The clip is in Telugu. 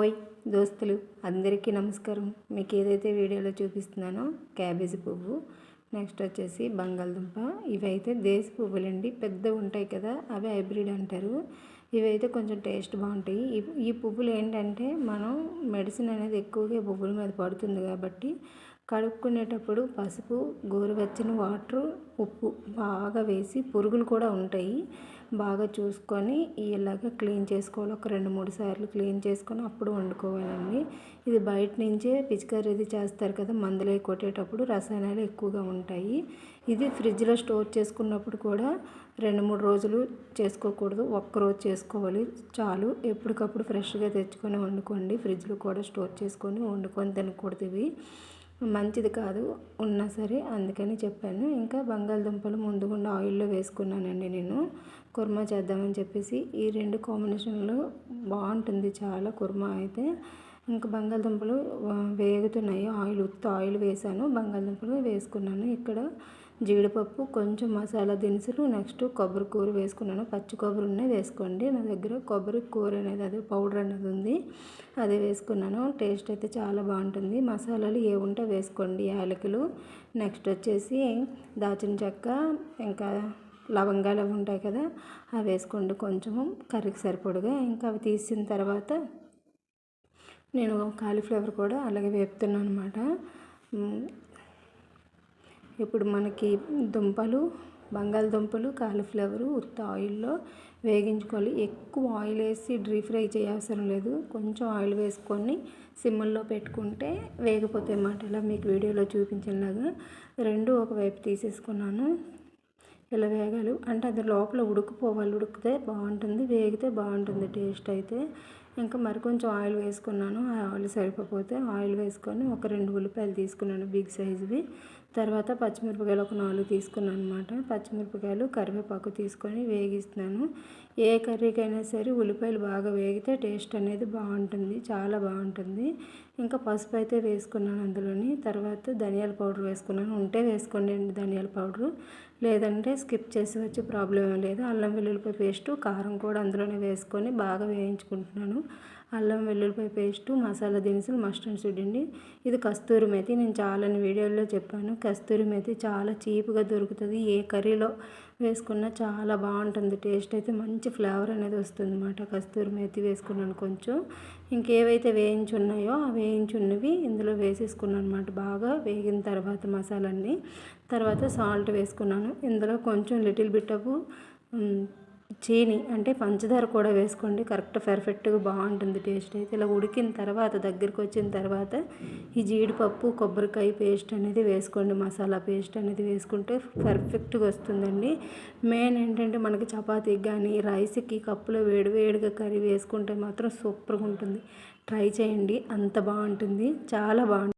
ఓయ్ దోస్తులు అందరికీ నమస్కారం. మీకు ఏదైతే వీడియోలో చూపిస్తున్నానో క్యాబేజీ పువ్వు నెక్స్ట్ వచ్చేసి బంగాళదుంప. ఇవైతే దేశ పువ్వులండి. పెద్ద ఉంటాయి కదా అవి హైబ్రిడ్ అంటారు. ఇవైతే కొంచెం టేస్ట్ బాగుంటాయి. ఈ పువ్వులు ఏంటంటే మనం మెడిసిన్ అనేది ఎక్కువగా పువ్వుల మీద పడుతుంది కాబట్టి కడుక్కునేటప్పుడు పసుపు గోరువెచ్చని వాటర్ ఉప్పు బాగా వేసి పురుగులు కూడా ఉంటాయి. బాగా చూసుకొని ఇలాగ క్లీన్ చేసుకోవాలి. ఒక రెండు మూడు సార్లు క్లీన్ చేసుకొని అప్పుడు వండుకోవాలండి. ఇది బయట నుంచే పిచికారీ చేస్తారు కదా మందులు కొట్టేటప్పుడు రసాయనాలు ఎక్కువగా ఉంటాయి. ఇది ఫ్రిడ్జ్లో స్టోర్ చేసుకున్నప్పుడు కూడా రెండు మూడు రోజులు చేసుకోకూడదు. ఒక్కరోజు చేసుకోవాలి. చాలు. ఎప్పటికప్పుడు ఫ్రెష్గా తెచ్చుకొని వండుకోండి. ఫ్రిడ్జ్లో కూడా స్టోర్ చేసుకొని వండుకొని తినకూడదు ఇవి. మంచిది కాదు ఉన్నా సరే అందుకని చెప్పాను. ఇంకా బంగాళదుంపలు ముందుగుండా ఆయిల్లో వేసుకున్నానండి నేను. కుర్మా చేద్దామని చెప్పేసి ఈ రెండు కాంబినేషన్లో బాగుంటుంది చాలా కుర్మా అయితే. ఇంకా బంగాళదుంపలు వేగుతున్నాయి. ఆయిల్ ఉత్త ఆయిల్ వేసాను బంగాళదుంపలు వేసుకున్నాను. ఇక్కడ జీడిపప్పు కొంచెం మసాలా దినుసులు నెక్స్ట్ కొబ్బరి కూర వేసుకున్నాను. పచ్చి కొబ్బరి ఉన్నాయి వేసుకోండి. నా దగ్గర కొబ్బరి కూర అనేది అదే పౌడర్ అనేది ఉంది. అదే వేసుకున్నాను. టేస్ట్ అయితే చాలా బాగుంటుంది. మసాలాలు ఏ ఉంటే వేసుకోండి. యాలకులు. నెక్స్ట్ వచ్చేసి దాచిన చెక్క ఇంకా లవంగాలు అవి ఉంటాయి కదా అవి వేసుకోండి. కొంచెము కర్రీకి సరిపడుగా. ఇంకా అవి తీసిన తర్వాత నేను కాలీఫ్లవర్ కూడా అలాగే వేపుతున్నాను అనమాట ఇప్పుడు మనకి దుంపలు బంగాళదుంపలు కాలీఫ్లవరు ఉత్త ఆయిల్లో వేగించుకోవాలి. ఎక్కువ ఆయిల్ వేసి డ్రీ ఫ్రై చేయవసరం లేదు. కొంచెం ఆయిల్ వేసుకొని సిమ్ముల్లో పెట్టుకుంటే వేగిపోతాయి అన్నమాట. ఇలా మీకు వీడియోలో చూపించేలాగా రెండు ఒకవైపు తీసేసుకున్నాను. ఇలా వేగాలి. అంటే అది లోపల ఉడుకుపోవాలి. ఉడికితే బాగుంటుంది. వేగితే బాగుంటుంది టేస్ట్ అయితే. ఇంకా మరి కొంచెం ఆయిల్ వేసుకున్నాను. ఆ ఆయిల్ సరిపోతే ఆయిల్ వేసుకొని ఒక రెండు ఉల్లిపాయలు తీసుకున్నాను బిగ్ సైజువి. తర్వాత పచ్చిమిరపకాయలు ఒక నాలుగు తీసుకున్నాను అనమాట పచ్చిమిరపకాయలు కరివేపాకు తీసుకొని వేగిస్తున్నాను. ఏ కర్రీకైనా సరే ఉల్లిపాయలు బాగా వేగితే టేస్ట్ అనేది బాగుంటుంది చాలా బాగుంటుంది. ఇంకా పసుపు అయితే వేసుకున్నాను అందులోని. తర్వాత ధనియాల పౌడర్ వేసుకున్నాను. ఉంటే వేసుకోండి ధనియాల పౌడరు. లేదంటే స్కిప్ చేసి వచ్చే ప్రాబ్లం ఏం లేదు. అల్లం వెల్లుల్లిపాయ పేస్టు కారం కూడా అందులోనే వేసుకొని బాగా వేయించుకుంటున్నాను. అల్లం వెల్లుల్లిపాయ పేస్టు మసాలా దినుసులు మస్టర్డ్ అండి. ఇది కస్తూరి మెతి. నేను చాలా వీడియోల్లో చెప్పాను. కస్తూరి మెతి చాలా చీప్గా దొరుకుతుంది. ఏ కర్రీలో వేసుకున్నా చాలా బాగుంటుంది. టేస్ట్ అయితే మంచి ఫ్లేవర్ అనేది వస్తుంది అనమాట కస్తూరి మెతి వేసుకున్నాను కొంచెం. ఇంకేవైతే వేయించి ఉన్నాయో ఆ వేయించి ఉన్నవి ఇందులో వేసేసుకున్నాను అనమాట బాగా వేగిన తర్వాత మసాలన్నీ. తర్వాత సాల్ట్ వేసుకున్నాను. ఇందులో కొంచెం లిటిల్ బిట్ ఆఫ్ చీని అంటే పంచదార కూడా వేసుకోండి. కరెక్ట్ పర్ఫెక్ట్గా బాగుంటుంది టేస్ట్ అయితే. ఇలా ఉడికిన తర్వాత దగ్గరికి వచ్చిన తర్వాత ఈ జీడిపప్పు కొబ్బరికాయ పేస్ట్ అనేది వేసుకోండి. మసాలా పేస్ట్ అనేది వేసుకుంటే పర్ఫెక్ట్గా వస్తుందండి. మెయిన్ ఏంటంటే మనకి చపాతీకి కానీ రైస్కి కప్పులో వేడి వేడిగా కర్రీ వేసుకుంటే మాత్రం సూపర్గా ఉంటుంది. ట్రై చేయండి. అంత బాగుంటుంది. చాలా బాగుంటుంది.